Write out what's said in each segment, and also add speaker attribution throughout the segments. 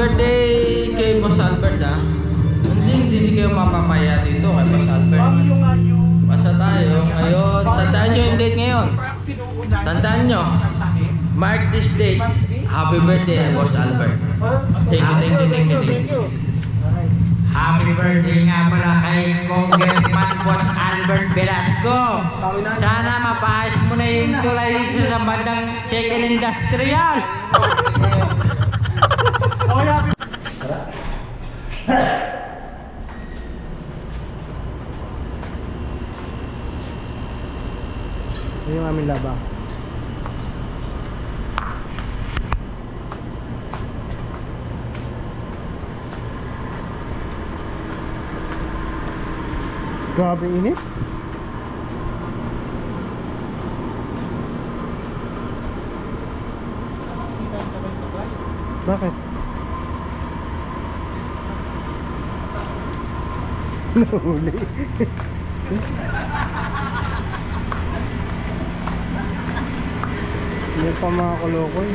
Speaker 1: birthday kay Boss Albert ah. Hindi, hindi, hindi kayo mapapaya dito kay Boss Albert. Basta tayo ngayon. Tandaan nyo yung date ngayon. Tandaan nyo. Mark this date. Happy birthday, Boss Albert. Thank you, thank you, thank you, thank you.
Speaker 2: Happy birthday nga pala kay Congressman Boss Albert Velasco. Sana mapaayos mo na yung tulay sa bandang second industrial.
Speaker 3: Ito yung aming laba. Grabe init. Bakit? Nahuli. Yan pa mga kolokoy.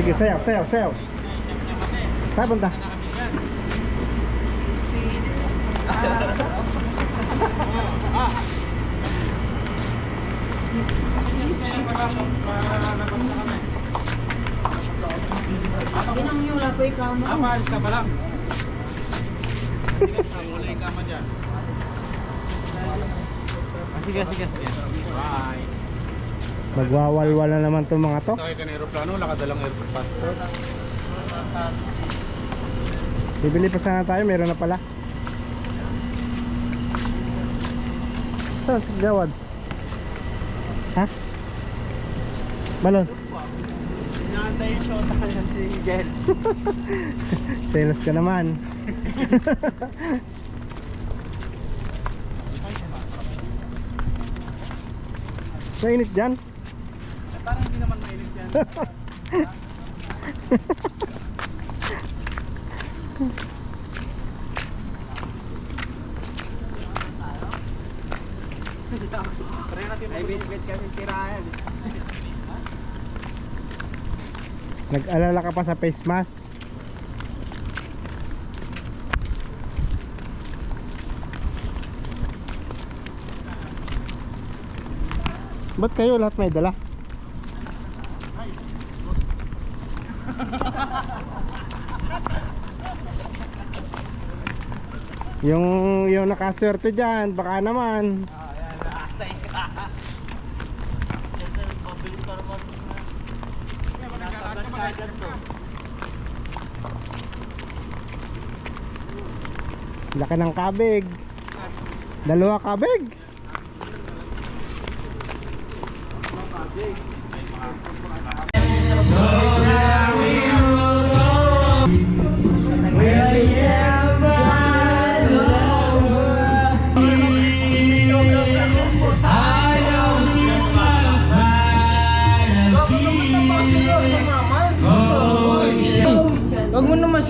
Speaker 3: Sige, sayaw, sayaw, sayaw. Saan punta?
Speaker 2: Sige, sige. Bye.
Speaker 3: Magwawalwal na naman itong mga to.
Speaker 4: Sakay ka ng aeroplano, nakadalang airport passport.
Speaker 3: Bibili pa sana tayo, meron na pala. Saan si Gawad? Ha? Balon?
Speaker 2: Nakantay yung shota ka yan si Jel.
Speaker 3: Selos ka naman. Mainit dyan?
Speaker 4: Parang hindi naman mainit yan.
Speaker 2: May binibit kasi tirahan.
Speaker 3: Nag-alala ka pa sa face mask? Ba't kayo lahat may dala? yung yung nakaswerte dyan, baka naman. Laki ng kabig. Dalawa kabig.
Speaker 1: Huwag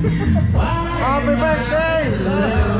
Speaker 3: Happy birthday!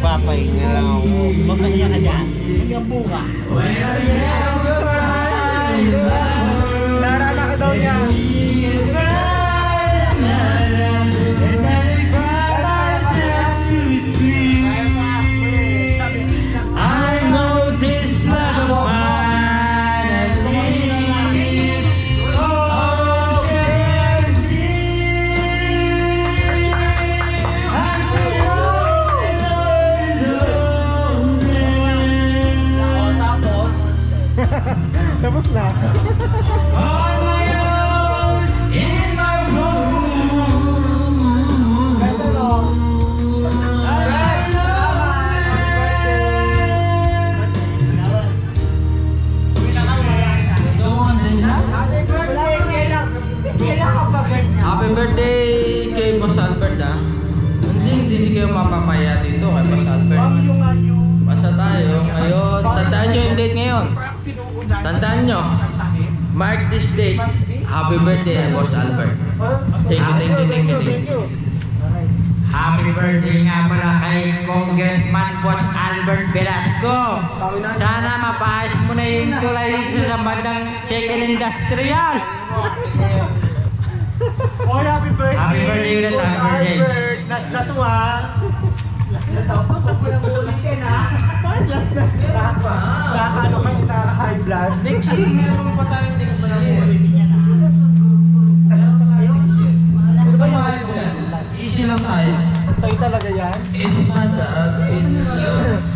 Speaker 3: Papahinga lang ako. Papahinga ka dyan. Hanggang bukas. Well,
Speaker 2: yes, Lara na ka daw niya.
Speaker 1: Basta tayo ngayon. Tandaan nyo yung date ngayon. Tandaan nyo. Mark this date. Happy birthday Boss Albert. Thank you, thank you, thank you, thank you.
Speaker 4: Happy birthday nga pala kay Congressman Boss Albert Velasco. Sana mapaayos mo na yung tulay dito sa bandang second industrial.
Speaker 2: Oh, happy birthday!
Speaker 4: Happy birthday
Speaker 2: Boss. Albert! Last na to ha! Last na to. Pagkulang-ulit ka na. Bakit last na? Nakakaano ka, nakaka-high blood.
Speaker 1: Next year, meron pa tayong next year. Sino ba tayo dyan? Easy lang tayo.
Speaker 2: Sa'yo talaga yan?
Speaker 1: It's not a feel.